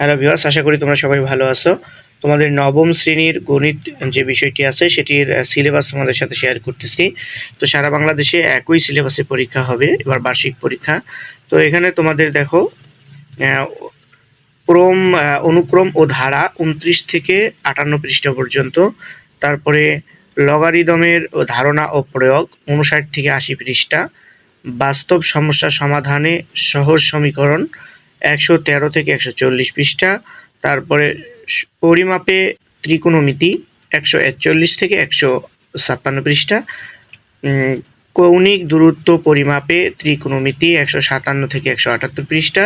Hello viewers আশা করি তোমরা সবাই ভালো আছো। তোমাদের নবম শ্রেণির গণিত যে বিষয়টি আছে, সেটির সিলেবাস তোমাদের সাথে শেয়ার করতেছি। তো সারা বাংলাদেশে একই সিলেবাসে পরীক্ষা হবে, এবার বার্ষিক পরীক্ষা। তো এখানে তোমাদের দেখো ক্রম অনুক্রম ও ধারা উনত্রিশ থেকে আটান্ন পৃষ্ঠা পর্যন্ত। তারপরে লগারিদমের ধারণা ও প্রয়োগ উনষাট থেকে আশি পৃষ্ঠা। বাস্তব সমস্যা সমাধানে সহজ সমীকরণ একশো তেরো থেকে একশো চল্লিশ পৃষ্ঠা। তারপরে পরিমাপে ত্রিকোণমিতি একশো একচল্লিশ থেকে একশো ছাপ্পান্ন পৃষ্ঠা। কৌণিক দূরত্ব পরিমাপে ত্রিকোণমিতি একশো সাতান্ন থেকে একশো আটাত্তর পৃষ্ঠা।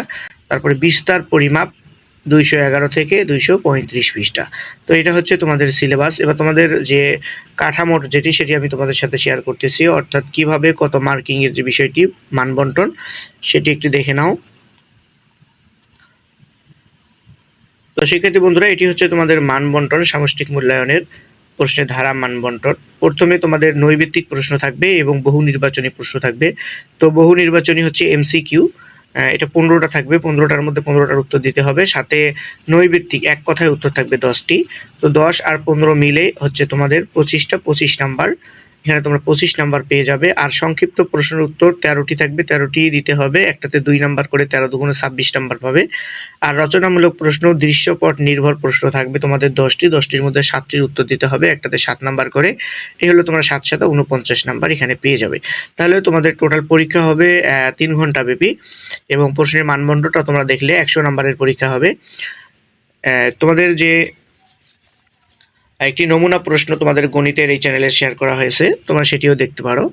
তারপরে বিস্তার পরিমাপ দুইশো এগারো থেকে দুইশো পঁয়ত্রিশ পৃষ্ঠা। তো এটা হচ্ছে তোমাদের সিলেবাস। এবার তোমাদের যে কাঠামোর যেটি, সেটি আমি তোমাদের সাথে শেয়ার করতেছি। অর্থাৎ কীভাবে কত মার্কিংয়ের যে বিষয়টি, মানবন্টন, সেটি একটু দেখে নাও। তো শিক্ষার্থী বন্ধুরা, এটি হচ্ছে তোমাদের মানবন্টন, সামষ্টিক মূল্যায়নের প্রশ্নের ধারা মানবন্টন। প্রথমে তোমাদের নৈবিত্তিক প্রশ্ন থাকবে এবং বহু নির্বাচনী প্রশ্ন থাকবে। তো বহু নির্বাচনী হচ্ছে এমসিকিউ এটা পনেরোটা থাকবে, পনেরোটার মধ্যে পনেরোটার উত্তর দিতে হবে। সাথে নৈবেত্তিক, এক কথায় উত্তর থাকবে দশটি। তো দশ আর পনেরো মিলে হচ্ছে তোমাদের পঁচিশটা, পঁচিশ নাম্বার। এখানে তোমরা পঁচিশ নাম্বার পেয়ে যাবে। আর সংক্ষিপ্ত প্রশ্নের উত্তর তেরোটি থাকবে তেরোটি দিতে হবে। একটাতে দুই নাম্বার করে তেরো দুগুণে ছাব্বিশ নাম্বার পাবে। আর রচনামূলক প্রশ্ন, দৃশ্যপট নির্ভর প্রশ্ন থাকবে তোমাদের দশটি। দশটির মধ্যে সাতটির উত্তর দিতে হবে, একটাতে সাত নাম্বার করে। এই হলো তোমরা সাত সাথে উনপঞ্চাশ নাম্বার এখানে পেয়ে যাবে। তাহলে তোমাদের টোটাল পরীক্ষা হবে তিন ঘণ্টা ব্যাপী এবং প্রশ্নের মানদণ্ডটা তোমরা দেখলে একশো নাম্বারের পরীক্ষা হবে। তোমাদের যে একটি নমুনা প্রশ্ন তোমাদের গণিতের এই চ্যানেলে শেয়ার করা হয়েছে তোমরা সেটিও দেখতে পারো।